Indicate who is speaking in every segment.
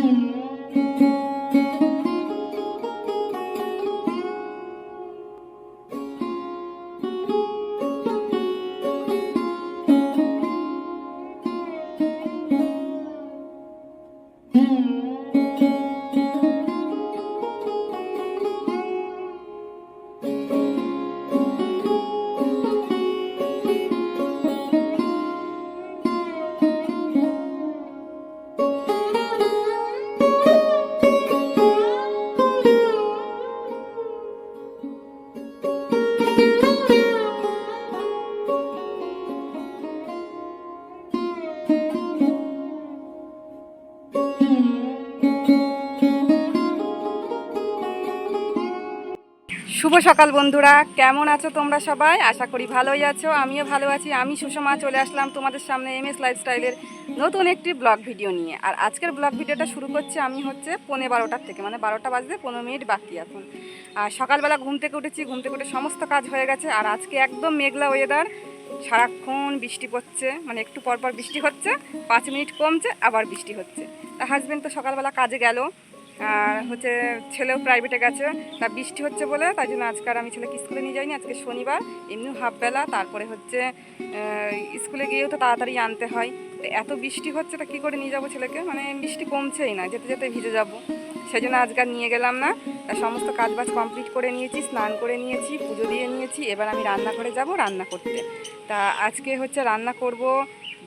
Speaker 1: Mm-hmm. সকাল বন্ধুরা, কেমন আছো তোমরা সবাই? আশা করি ভালোই আছো, আমিও ভালো আছি। আমি সুষমা, চলে আসলাম তোমাদের সামনে এম এস লাইফস্টাইলের নতুন একটি ব্লগ ভিডিও নিয়ে। আর আজকের ব্লগ ভিডিওটা শুরু করছি আমি হচ্ছে পৌনে বারোটার থেকে মানে বারোটা বাজতে পনেরো মিনিট বাকি এখন। আর সকালবেলা ঘুম থেকে উঠেছি, ঘুম থেকে উঠে সমস্ত কাজ হয়ে গেছে। আর আজকে একদম মেঘলা ওয়েদার সারাক্ষণ বৃষ্টি পড়ছে মানে একটু পর পর বৃষ্টি হচ্ছে, পাঁচ মিনিট কমছে, আবার বৃষ্টি হচ্ছে। তা হাজবেন্ড তো সকালবেলা কাজে গেল আর হচ্ছে ছেলেও প্রাইভেটে গেছে, তা বৃষ্টি হচ্ছে বলে তাই জন্য আজকে আমি ছেলেকে স্কুলে নিয়ে যাইনি, আজকে শনিবার, এমনিও হাফবেলা তারপরে হচ্ছে স্কুলে গিয়েও তো তাড়াতাড়ি আনতে হয়। তো এত বৃষ্টি হচ্ছে, তা কী করে নিয়ে যাব ছেলেকে? মানে বৃষ্টি কমছেই না, যেতে যেতে ভিজে যাব। সেই জন্য আজকে নিয়ে গেলাম না, তা সমস্ত কাজবাজ কমপ্লিট করে নিয়েছি, স্নান করে নিয়েছি, পুজো দিয়ে নিয়েছি, এবার আমি রান্নাঘরে যাব রান্না করতে। তা আজকে হচ্ছে রান্না করব,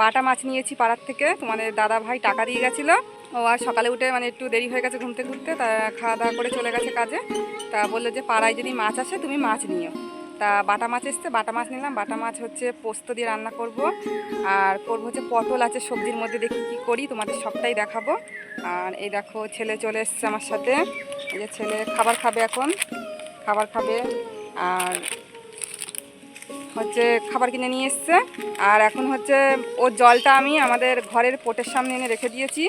Speaker 1: বাটা মাছ নিয়েছি পাড়ার থেকে, তোমাদের দাদা ভাই টাকা দিয়ে গেছিল ও আর সকালে উঠে মানে একটু দেরি হয়ে গেছে ঘুমতে ঘুরতে তা খাওয়া দাওয়া করে চলে গেছে কাজে। তা বলল যে, পাড়ায় যদি মাছ আসে, তুমি মাছ নিও। তা বাটা মাছ এসছে, বাটা মাছ নিলাম। বাটা মাছ হচ্ছে পোস্ত দিয়ে রান্না করব। আর করব হচ্ছে পটল আছে সবজির মধ্যে, দেখি কী করি, তোমাদের সবটাই দেখাবো। আর এই দেখো, ছেলে চলে এসছে আমার সাথে। এই যে ছেলে খাবার খাবে এখন, খাবার খাবে। আর হচ্ছে খাবার কিনে নিয়ে এসছে। আর এখন হচ্ছে ওর জলটা আমি আমাদের ঘরের পোটের সামনে এনে রেখে দিয়েছি,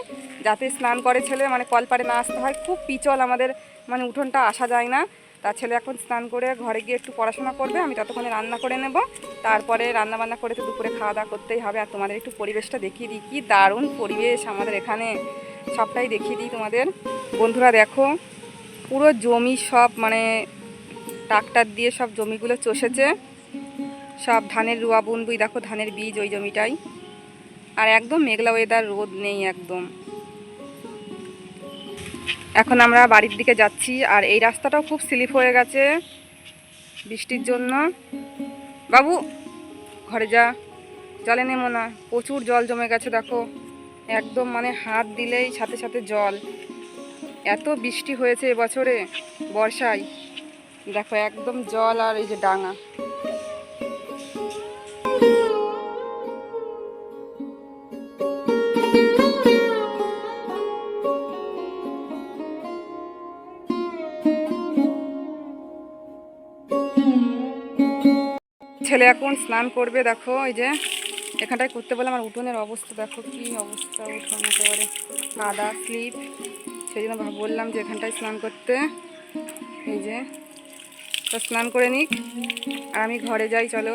Speaker 1: যাতে স্নান করে ছেলে মানে কল কলপারে না আসতে হয়। খুব পিচল আমাদের মানে উঠোনটা আসা যায় না। তা ছেলে এখন স্নান করে ঘরে গিয়ে একটু পড়াশোনা করবে, আমি ততক্ষণে রান্না করে নেব। তারপরে রান্না বান্না করে তো দুপুরে খাওয়া দাওয়া করতেই হবে। আর তোমাদের একটু পরিবেশটা দেখিয়ে দিই। কী দারুণ পরিবেশ আমাদের এখানে। সবটাই দেখিয়ে দিই তোমাদের। বন্ধুরা দেখো, পুরো জমি সব মানে ট্রাক্টার দিয়ে সব জমিগুলো চষেছে। সব ধানের রুয়া বুনবুই, দেখো ধানের বীজ ওই জমিটাই। আর একদম মেঘলা ওয়েদার রোদ নেই একদম। এখন আমরা বাড়ির দিকে যাচ্ছি, আর এই রাস্তাটাও খুব স্লিপ হয়ে গেছে বৃষ্টির জন্য। বাবু, ঘরে যা। জলে নেমো না, প্রচুর জল জমে গেছে, দেখো। একদম মানে হাত দিলেই সাথে সাথে জল। এত বৃষ্টি হয়েছে এবছরে, বর্ষায়। দেখো একদম জল আর এই যে ডাঙা। ছেলে এখন স্নান করবে, দেখো এই যে এখানটায় করতে বললাম আমার উঠোনের অবস্থা, দেখো কি অবস্থা, উঠোন একেবারে কাদা স্লিপ সেই জন্য বললাম যে এখানটায় স্নান করতে। এই যে, তো স্নান করে নিক, আর আমি ঘরে যাই, চলো।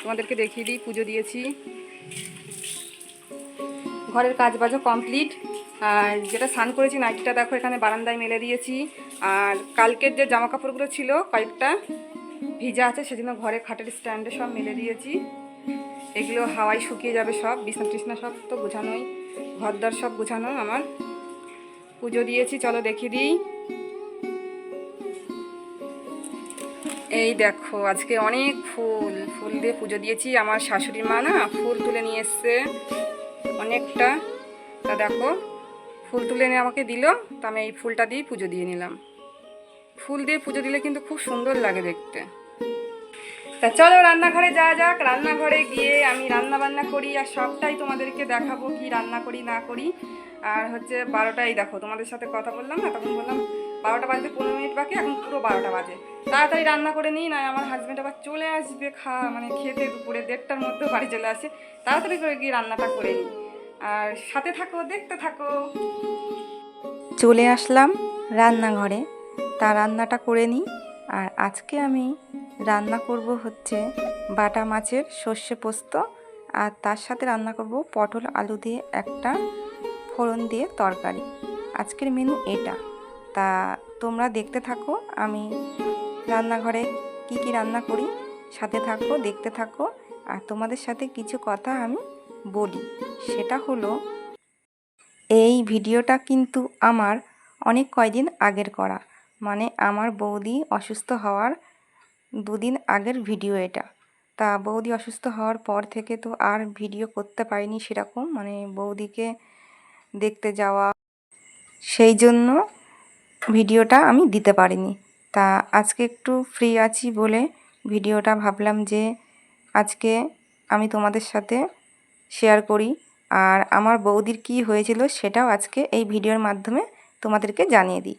Speaker 1: তোমাদেরকে দেখিয়ে দিই, পুজো দিয়েছি। ঘরের কাজ বাজও কমপ্লিট। আর যেটা স্নান করেছি, নাইটটা দেখো এখানে বারান্দায় মেলে দিয়েছি। আর কালকের যে জামা কাপড়গুলো ছিল কয়েকটা ভিজা আছে, সেজন্য ঘরে খাটের স্ট্যান্ডে সব মেলে দিয়েছি। এগুলো হাওয়ায় শুকিয়ে যাবে সব, বিছনা টিছনা সব তো গোছানোই ঘরদার সব গোছানো আমার। পুজো দিয়েছি, চলো দেখিয়ে দিই। এই দেখো, আজকে অনেক ফুল ফুল দিয়ে পুজো দিয়েছি। আমার শাশুড়ি মা না ফুল তুলে নিয়ে এসছে অনেকটা। তা দেখো, ফুল তুলে এনে আমাকে দিল, তা আমি এই ফুলটা দিয়ে পুজো দিয়ে নিলাম। ফুল দিয়ে পুজো দিলে কিন্তু খুব সুন্দর লাগে দেখতে। তা চলো রান্নাঘরে যাওয়া যাক, রান্নাঘরে গিয়ে আমি রান্না বান্না করি আর সবটাই তোমাদেরকে দেখাবো কি রান্না করি, না করি। আর হচ্ছে বারোটাই দেখো, তোমাদের সাথে কথা বললাম না, তখন বললাম বারোটা বাজতে পনেরো মিনিট বাকি, এখন পুরো বারোটা বাজে। তাড়াতাড়ি রান্না করে নিই না আমার হাজব্যান্ড আবার চলে আসবে খা মানে খেতে দুপুরে দেড়টার মধ্যে বাড়ি চলে আসে। তাড়াতাড়ি করে গিয়ে রান্নাটা করে নিই। আর সাথে থাকো, দেখতে থাকো।
Speaker 2: চলে আসলাম রান্নাঘরে। তা রান্নাটা করে নিই। আর আজকে আমি রান্না করব হচ্ছে বাটা মাছের সর্ষে পোস্ত। আর তার সাথে রান্না করব পটল আলু দিয়ে একটা ফোড়ন দিয়ে তরকারি। আজকের মেনু এটা। তা তোমরা দেখতে থাকো, আমি রান্নাঘরে কি কি রান্না করি, সাথে থাকো, দেখতে থাকো। আর তোমাদের সাথে কিছু কথা আমি বলি। সেটা হলো, এই ভিডিওটা কিন্তু আমার অনেক কয়দিন আগের করা। মানে আমার বৌদি অসুস্থ হওয়ার দুদিন আগের ভিডিও এটা। তা বৌদি অসুস্থ হওয়ার পর থেকে তো আর ভিডিও করতে পারিনি সেরকম মানে বৌদিকে দেখতে যাওয়া, সেই জন্য ভিডিওটা আমি দিতে পারিনি। তা আজকে একটু ফ্রি আছি বলে ভিডিওটা ভাবলাম যে আজকে আমি তোমাদের সাথে শেয়ার করি। আর আমার বৌদির কি হয়েছিল সেটাও আজকে এই ভিডিওর মাধ্যমে তোমাদেরকে জানিয়ে দিই।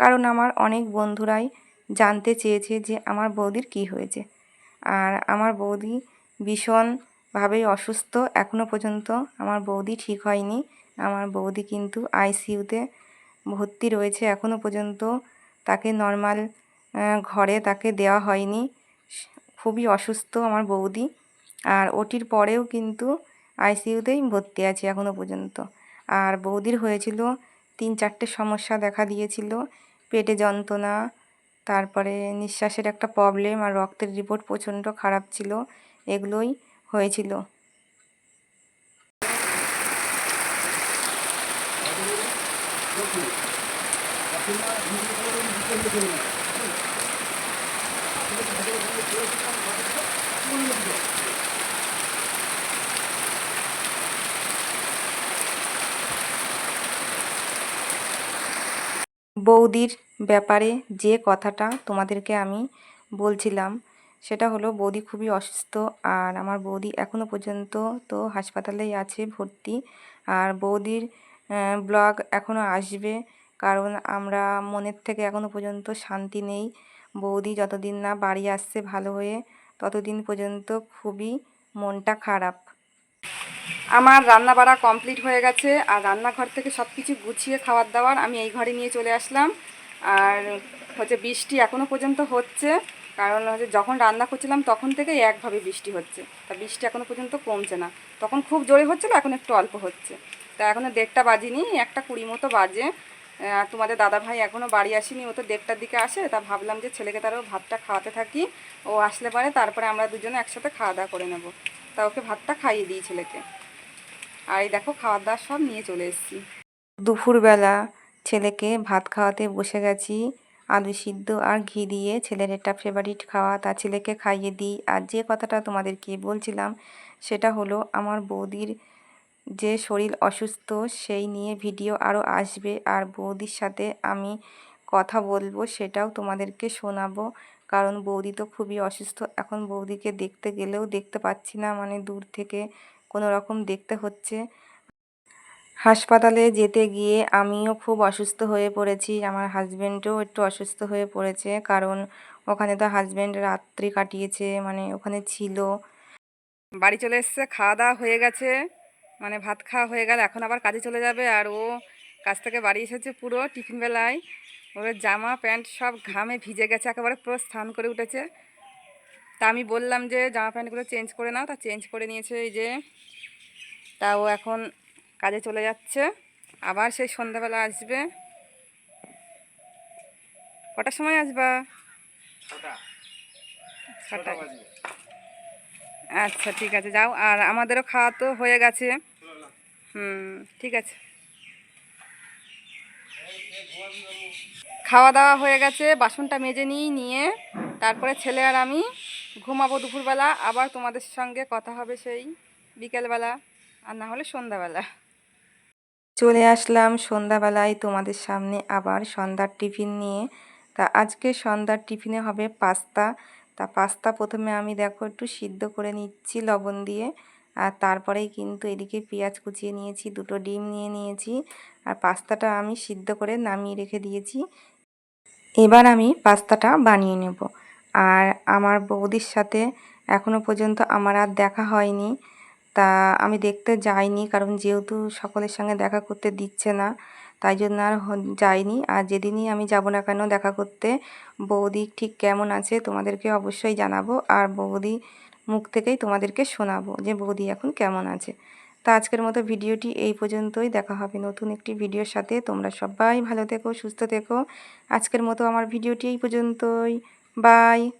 Speaker 2: কারণ আমার অনেক বন্ধুরাই জানতে চেয়েছে যে আমার বৌদির কি হয়েছে। আর আমার বৌদি ভীষণভাবেই অসুস্থ। এখনও পর্যন্ত আমার বৌদি ঠিক হয়নি। আমার বৌদি কিন্তু আইসিইউতে ভর্তি রয়েছে। এখনও পর্যন্ত তাকে নর্মাল ঘরে তাকে দেওয়া হয়নি। খুবই অসুস্থ আমার বৌদি। আর ওটির পরেও কিন্তু আইসিইউতেই ভর্তি আছে এখনও পর্যন্ত। আর বৌদির হয়েছিল তিন চারটে সমস্যা দেখা দিয়েছিল। পেটে যন্ত্রণা তারপরে নিঃশ্বাসের একটা প্রবলেম আর রক্তের রিপোর্ট প্রচণ্ড খারাপ ছিল এগুলোই হয়েছিল বৌদির ব্যাপারে যে কথাটা তোমাদেরকে আমি বলছিলাম, সেটা হলো বৌদি খুবই অসুস্থ আর আমার বৌদি এখনও পর্যন্ত তো হাসপাতালেই আছে, ভর্তি। আর বৌদির ব্লগ এখনও আসবে কারণ আমরা মনের থেকে এখনও পর্যন্ত শান্তি নেই। বৌদি যতদিন না বাড়ি আসছে ভালো হয়ে, ততদিন পর্যন্ত খুবই মনটা খারাপ।
Speaker 1: আমার রান্না বাড়া কমপ্লিট হয়ে গেছে আর রান্নাঘর থেকে সব কিছু গুছিয়ে খাবার দাবার আমি এই ঘরে নিয়ে চলে আসলাম। আর হচ্ছে বৃষ্টি এখনও পর্যন্ত হচ্ছে, কারণ হচ্ছে যখন রান্না করছিলাম তখন থেকে একভাবে বৃষ্টি হচ্ছে। তা বৃষ্টি এখনও পর্যন্ত কমছে না। তখন খুব জোরে হচ্ছিল, এখন একটু অল্প হচ্ছে। তা এখনও দেড়টা বাজিনি, একটা কুড়ি মতো বাজে। তোমাদের দাদা ভাই এখনও বাড়ি আসেনি, ও তো দেড়টার দিকে আসে, তা ভাবলাম যে ছেলেকে তারও ভাতটা খাওয়াতে থাকি। ও আসলে পারে, তারপরে আমরা দুজনে একসাথে খাওয়া দাওয়া করে নেব। তা ওকে ভাতটা খাইয়ে দিই ছেলেকে। আর এই দেখো খাওয়ার দাওয়ার সব নিয়ে চলে এসেছি।
Speaker 2: দুপুরবেলা ছেলেকে ভাত খাওয়াতে বসে গেছি, আলু সিদ্ধ আর ঘি দিয়ে। ছেলের একটা ফেভারিট খাওয়া, তা ছেলেকে খাইয়ে দিই। আর যে কথাটা তোমাদেরকে বলছিলাম, সেটা হলো আমার বৌদির যে শরীর অসুস্থ, সেই নিয়ে ভিডিও আরও আসবে। আর বৌদির সাথে আমি কথা বলব, সেটাও তোমাদেরকে শোনাবো। কারণ বৌদি তো খুবই অসুস্থ, এখন বৌদিকে দেখতে গেলেও দেখতে পাচ্ছি না মানে দূর থেকে কোনো রকম দেখতে হচ্ছে। হাসপাতালে যেতে গিয়ে আমিও খুব অসুস্থ হয়ে পড়েছি। আমার হাজব্যান্ডও একটু অসুস্থ হয়ে পড়েছে, কারণ ওখানে তো হাজব্যান্ড রাত্রি কাটিয়েছে মানে ওখানে ছিল।
Speaker 1: বাড়ি চলে এসছে, খাওয়া দাওয়া হয়ে গেছে মানে ভাত খাওয়া হয়ে গেল, এখন আবার কাজে চলে যাবে। আর ও কাজ থেকে বাড়ি এসেছে পুরো টিফিন বেলায়। ওর জামা, প্যান্ট সব ঘামে ভিজে গেছে, একেবারে পুরো স্নান করে উঠেছে। তা আমি বললাম যে জামা প্যান্টগুলো চেঞ্জ করে নাও তা চেঞ্জ করে নিয়েছে এই যে তা ও এখন কাজে চলে যাচ্ছে। আবার সেই সন্ধ্যাবেলা আসবে। কটার সময় আসবা? আচ্ছা ঠিক আছে যাও। আর আমাদেরও খাওয়া তো হয়ে গেছে। হুম ঠিক আছে। খাওয়া দাওয়া হয়ে গেছে বাসনটা মেজে নিই নিয়ে তারপরে ছেলে আর আমি ঘুমাবো দুপুরবেলা, আবার তোমাদের সঙ্গে কথা হবে সেই বিকেলবেলা, আর না হলে সন্ধ্যাবেলা।
Speaker 2: চলে আসলাম সন্ধ্যাবেলায় তোমাদের সামনে আবার সন্ধ্যার টিফিন নিয়ে। তা আজকে সন্ধ্যার টিফিনে হবে পাস্তা। তা পাস্তা প্রথমে আমি দেখো একটু সিদ্ধ করে নিচ্ছি লবণ দিয়ে, আর তারপরেই কিন্তু এদিকে পেঁয়াজ কুচিয়ে নিয়েছি, দুটো ডিম নিয়ে নিয়েছি, আর পাস্তাটা আমি সিদ্ধ করে নামিয়ে রেখে দিয়েছি। এবার আমি পাস্তাটা বানিয়ে নেব। আর আমার বৌদির সাথে এখনও পর্যন্ত আমার আর দেখা হয়নি। তা আমি দেখতে যাইনি, কারণ যেহেতু সকলের সঙ্গে দেখা করতে দিচ্ছে না, তাই জন্য আর যাইনি। আর যেদিনই আমি যাব না কেন দেখা করতে, বৌদি ঠিক কেমন আছে তোমাদেরকে অবশ্যই জানাব আর বৌদি মুখ থেকেই তোমাদেরকে শোনাবো যে বৌদি এখন কেমন আছে। তা আজকের মতো ভিডিওটি এই পর্যন্তই। দেখা হবে নতুন একটি ভিডিওর সাথে। তোমরা সবাই ভালো থেকো, সুস্থ থেকো। আজকের মতো আমার ভিডিওটি এই পর্যন্তই। Bye.